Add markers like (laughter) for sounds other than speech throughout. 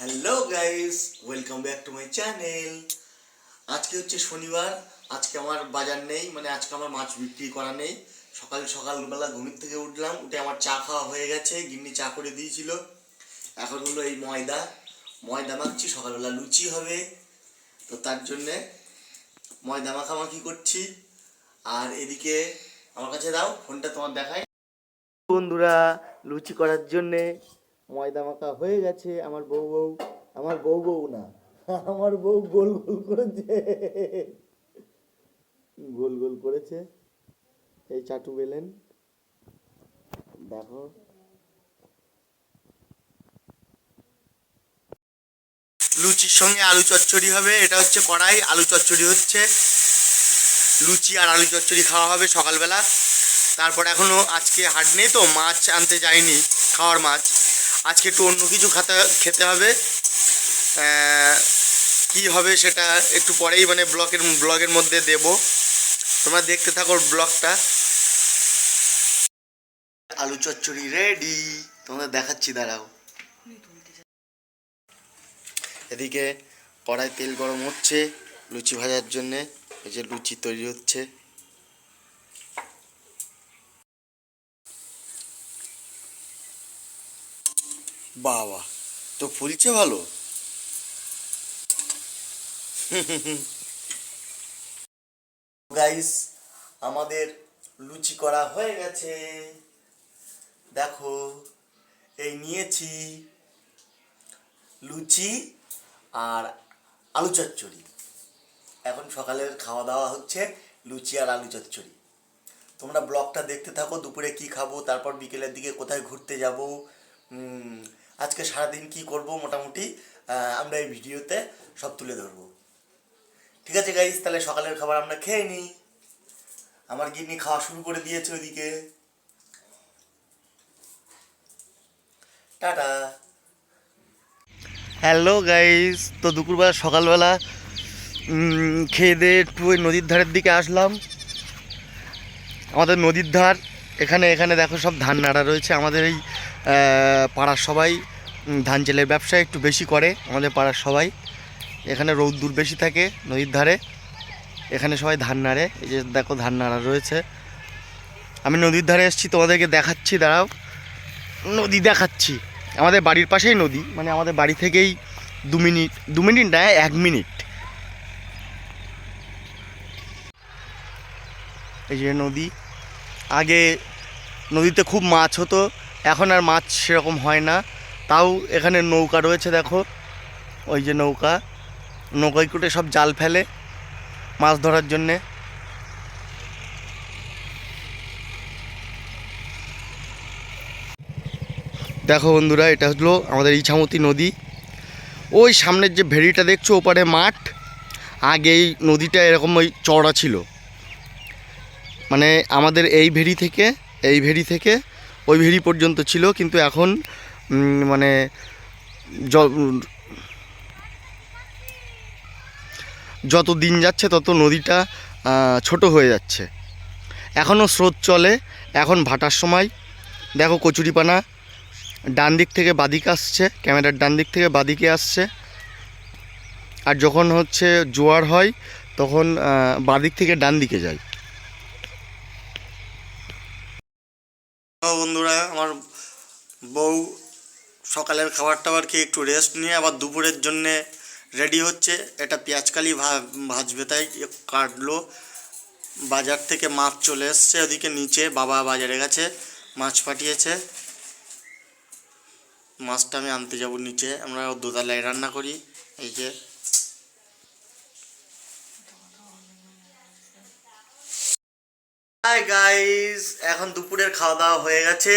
Hello guys welcome back to my channel আজকে হচ্ছে শনিবার। আজকে আমার বাজার নেই মানে আজকে আমার মাছ বিক্রি করা নেই। সকাল সকালবেলা ঘুমির থেকে উঠলাম, উঠে আমার চা খাওয়া হয়ে গেছে। গিন্নি চা করে দিয়েছিল। এখন হলো এই ময়দা। ময়দা মাখছি, সকালবেলা লুচি হবে। তো তার জন্যে ময়দা মাখামাখি করছি। আর এদিকে আমার কাছে দাও, ফোনটা তোমার দেখাই। বন্ধুরা, লুচি করার জন্যে ময়দা মাখা হয়ে গেছে, আমার বউ বউ, আমার বউ বউ না, (laughs) আমার বউ গোল গোল করেছে। গোল গোল করেছে। এই চাটু বেলেন। দেখো। লুচির সঙ্গে আলু চচ্চড়ি হবে, এটা হচ্ছে কড়াই, আলু চচ্চড়ি হচ্ছে। লুচি আর আলু চচ্চড়ি খাওয়া হবে সকালবেলা। তারপর এখনও আজকে হাট নেই তো, মাছ আনতে যাইনি, খাওয়ার মাছ। আজকে একটু অন্য কিছু খাতে, খেতে হবে। কি হবে সেটা একটু পরেই মানে ব্লগের ব্লগের মধ্যে দেব। তোমরা দেখতে থাকো ব্লগটা। আলু চচ্চড়ি রেডি তোমাদের দেখাচ্ছি, দাঁড়াও। এদিকে কড়াই তেল গরম হচ্ছে, লুচি ভাজার জন্যে, এই যে লুচি তৈরি হচ্ছে। বাবা, তো ফুলছে ভালো? গাইস আমাদের লুচি করা হয়ে গেছে। দেখো, এই নিয়েছি লুচি আর আলু চচ্চড়ি। এখন সকালের খাওয়া দাওয়া হচ্ছে লুচি আর আলু চচ্চড়ি। তোমরা ব্লগটা দেখতে থাকো, দুপুরে কি খাব, তারপর বিকেলের দিকে কোথায় ঘুরতে যাব আজকে সারাদিন কি করব মোটামুটি আমরা এই ভিডিওতে সব তুলে ধরবো। ঠিক আছে গাইস তাহলে সকালের খাবার আমরা খেয়ে নিই। আমার গিন্নি খাওয়া শুরু করে দিয়েছে ওইদিকে। টাটা। হ্যালো গাইস তো দুপুরবেলা, সকালবেলা খেয়ে দিয়ে একটু ওই নদীর ধারের দিকে আসলাম। আমাদের নদীর ধার, এখানে এখানে দেখো সব ধান নাড়া রয়েছে। আমাদের এই পাড়ার সবাই ধান চেলের ব্যবসা একটু বেশি করে আমাদের পাড়ার সবাই। এখানে রৌদ্দুর বেশি থাকে নদীর ধারে। এখানে সবাই ধান নাড়ে। এই যে দেখো ধান নাড়া রয়েছে। আমি নদীর ধারে এসেছি, তোমাদেরকে দেখাচ্ছি, দাঁড়াও। নদী দেখাচ্ছি। আমাদের বাড়ির পাশেই নদী মানে আমাদের বাড়ি থেকেই দু মিনিট দু মিনিট না, এক মিনিট। এই যে নদী। আগে নদীতে খুব মাছ হতো, এখন আর মাছ সেরকম হয় না। তাও এখানে নৌকা রয়েছে, দেখো। ওই যে নৌকা। নৌকায় কুটে সব জাল ফেলে মাছ ধরার জন্যে। দেখো বন্ধুরা, এটা হলো আমাদের ইছামতি নদী। ওই সামনের যে ভেড়িটা দেখছ, ওপারে মাঠ। আগে এই নদীটা এরকম ওই চওড়া ছিল। মানে আমাদের এই ভেড়ি থেকে, এই ভেড়ি থেকে ওই ভেড়ি পর্যন্ত ছিল, কিন্তু এখন মানে যত দিন যাচ্ছে, তত নদীটা ছোট হয়ে যাচ্ছে। এখনও স্রোত চলে, এখন ভাটার সময়। দেখো কচুরিপানা ডান দিক থেকে বাদিকে আসছে, ক্যামেরার ডান দিক থেকে বাদিকে আসছে। আর যখন হচ্ছে জোয়ার হয়, তখন বাদিক থেকে ডান দিকে যায়। বন্ধুরা, আমার বউ সকালের খাবার টাবার খেয়ে একটু রেস্ট নিয়ে আবার দুপুরের জন্যে রেডি হচ্ছে। এটা পেঁয়াজকালি ভাজবে তাই কাটলো। বাজার থেকে মাছ চলে এসছে ওদিকে নিচে, বাবা বাজারে গেছে, মাছ পাঠিয়েছে। মাছটা আমি আনতে যাব নিচে, আমরা দোতলায় রান্না করি, এই যে। গাইস এখন দুপুরের খাওয়া দাওয়া হয়ে গেছে।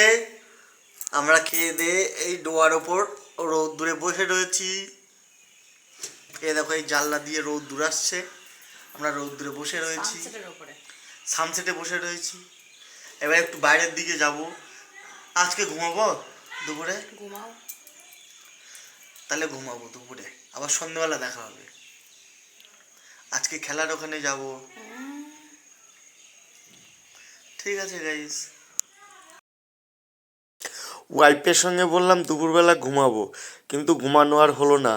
আমরা খেয়ে দিয়ে এই ডোয়ার ওপর রোদ্দুরে বসে রয়েছি। এ দেখো এই জানলা দিয়ে রোদ রোদ্দুর আসছে। আমরা রোদ্দুরে বসে রয়েছি। সানসেটে বসে রয়েছি। এবার একটু বাইরের দিকে যাব। আজকে ঘুমাবো দুপুরে? ঘুমাও। তাহলে ঘুমাবো দুপুরে। আবার সন্ধ্যেবেলা দেখা হবে। আজকে খেলার ওখানে যাব। ঠিক আছে গাইস ওয়াইফের সঙ্গে বললাম, দুপুরবেলা ঘুমাবো। কিন্তু ঘুমানো আর হলো না।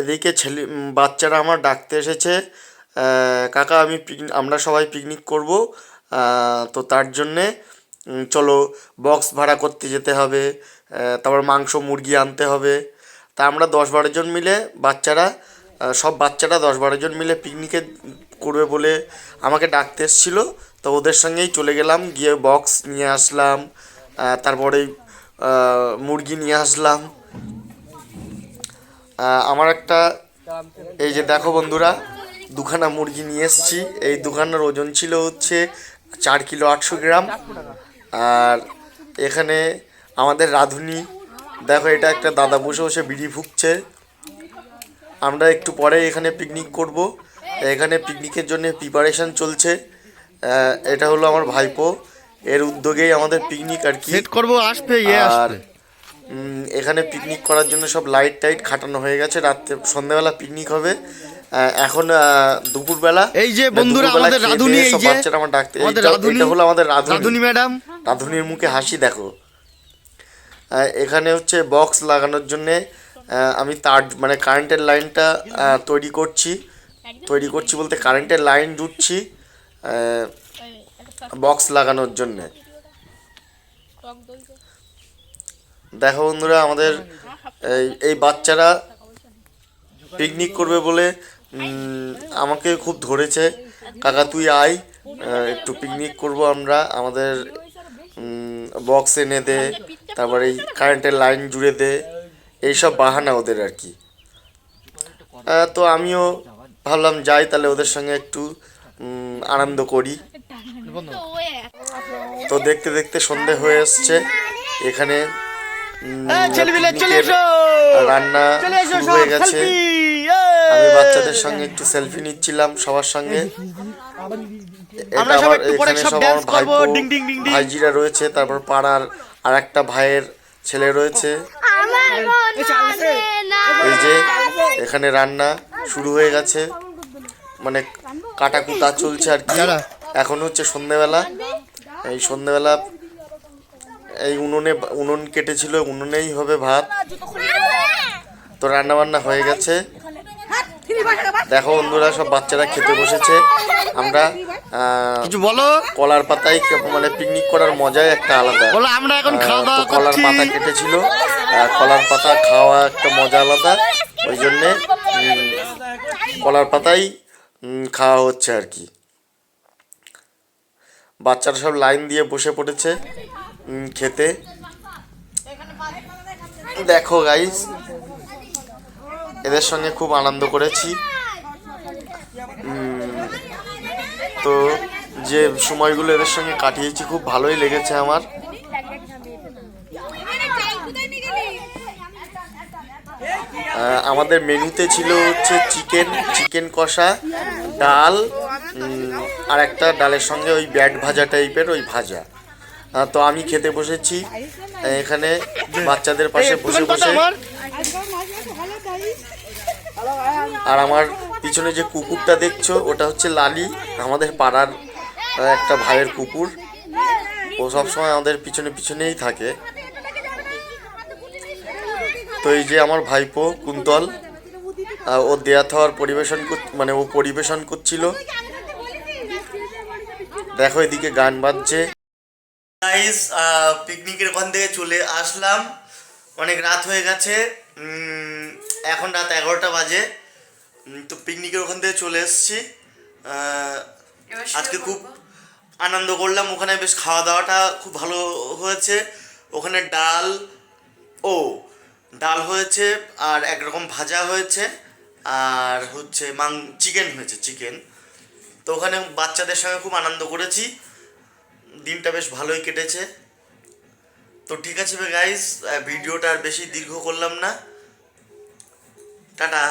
এদিকে ছেলে বাচ্চারা আমার ডাকতে এসেছে। কাকা, আমি পিকনিক আমরা সবাই পিকনিক করব। তো তার জন্যে চলো বক্স ভাড়া করতে যেতে হবে। তারপর মাংস, মুরগি আনতে হবে। তা আমরা দশ বারো জন মিলে বাচ্চারা সব বাচ্চারা দশ বারো জন মিলে পিকনিকে করবে বলে আমাকে ডাকতে এসেছিল। তো ওদের সঙ্গেই চলে গেলাম, গিয়ে বক্স নিয়ে আসলাম। তারপরে মুরগি নিয়ে আসলাম। আমার একটা, এই যে দেখো বন্ধুরা, দুখানা মুরগি নিয়ে এসেছি। এই দুখানার ওজন ছিল হচ্ছে চার কিলো আটশো গ্রাম। আর এখানে আমাদের রাঁধুনি, দেখো এটা একটা দাদা বসে বসে বিড়ি ফুঁকছে। আমরা একটু পরে এখানে পিকনিক করব। এখানে পিকনিকের জন্য প্রিপারেশন চলছে। এটা হলো আমার ভাইপো। এর উদ্যোগেই আমাদের পিকনিক আর কি। সেট করব আসবে ইয়ে আর আসবে। এখানে পিকনিক করার জন্য সব লাইট টাইট খাটানো হয়ে গেছে। রাত্রে সন্ধ্যাবেলা পিকনিক হবে। এখন দুপুরবেলা। এই যে বন্ধুরা আমাদের রাঁধুনি এই যে বাচ্চারা আমার ডাকতে আমাদের এইটা- রাঁধুনি এটা হলো আমাদের রাঁধুনি। ম্যাডাম। রাঁধুনির মুখে হাসি দেখো। এখানে হচ্ছে বক্স লাগানোর জন্যে আমি তার মানে কারেন্টের লাইনটা তৈরি করছি। তৈরি করছি বলতে কারেন্টের লাইন জুটছি বক্স লাগানোর জন্যে। দেখো বন্ধুরা, আমাদের এই এই বাচ্চারা পিকনিক করবে বলে আমাকে খুব ধরেছে। কাকা, তুই আয় একটু পিকনিক করব আমরা। আমাদের বক্স এনে দে, তারপরে এই কারেন্টের লাইন জুড়ে দে। এইসব বাহানা ওদের আর কি। তো আমিও ভাবলাম যাই, তাহলে ওদের সঙ্গে একটু আনন্দ করি। তো দেখতে দেখতে সন্ধে হয়ে এসছে। এখানে রান্না শুরু হয়ে গেছে। আমি বাচ্চাদের সঙ্গে একটু সেলফি নিচ্ছিলাম সবার সঙ্গে। এটা আমরা এখানে সব আমার ডিং। ভাইজিরা রয়েছে তারপর পাড়ার আর একটা ভাইয়ের ছেলে রয়েছে। এই যে এখানে রান্না শুরু হয়ে গেছে। মানে কাটা কুটা চলছে আর কি। এখন হচ্ছে সন্ধেবেলা এই সন্ধেবেলা এই উনুনে উনুন কেটেছিল উনুনেই হবে ভাত। তো রান্না বান্না হয়ে গেছে। দেখো বন্ধুরা সব বাচ্চারা খেতে বসেছে। আমরা কিছু বলো? কলার পাতায় মানে পিকনিক করার মজাই একটা আলাদা। বলো আমরা এখন খাওয়া দাওয়া কলার পাতা কেটেছিল। কলার পাতা খাওয়া একটা মজা আলাদা। ওই জন্যে কলার পাতাই খাওয়া হচ্ছে আর কি। বাচ্চারা সব লাইন দিয়ে বসে পড়েছে খেতে। দেখো গাইস এদের সঙ্গে খুব আনন্দ করেছি। তো যে সময়গুলো এদের সঙ্গে কাটিয়েছি, খুব ভালোই লেগেছে আমার। আমাদের মেনুতে ছিল হচ্ছে চিকেন চিকেন কষা, ডাল আর একটা ডালের সঙ্গে ওই ব্যাট ভাজা টাইপের ওই ভাজা। তো আমি খেতে বসেছি। এখানে বাচ্চাদের পাশে বসে বসে। আর আমার পিছনে যে কুকুরটা দেখছ ওটা হচ্ছে লালি। আমাদের পাড়ার একটা ভাইয়ের কুকুর। ও সবসময় আমাদের পিছনে পিছনেই থাকে। তো এই যে আমার ভাইপো কুন্তল ও দেয়া থাওয়ার পরিবেশন কর মানে ও পরিবেশন করছিল। দেখো এদিকে গান বাজছে। গাইস পিকনিকের ওখান থেকে চলে আসলাম। অনেক রাত হয়ে গেছে। এখন রাত এগারোটা বাজে। তো পিকনিকের ওখান থেকে চলে এসেছি। আজকে খুব আনন্দ করলাম। ওখানে বেশ খাওয়া দাওয়াটা খুব ভালো হয়েছে। ওখানে ডাল ও ডাল হয়েছে আর একরকম ভাজা হয়েছে। আর হচ্ছে মাং চিকেন হয়েছে চিকেন তো ওখানে বাচ্চাদের সঙ্গে খুব আনন্দ করেছি। দিনটা বেশ ভালোই কেটেছে। তো ঠিক আছে গাইস ভিডিওটা আর বেশি দীর্ঘ করলাম না। টাটা।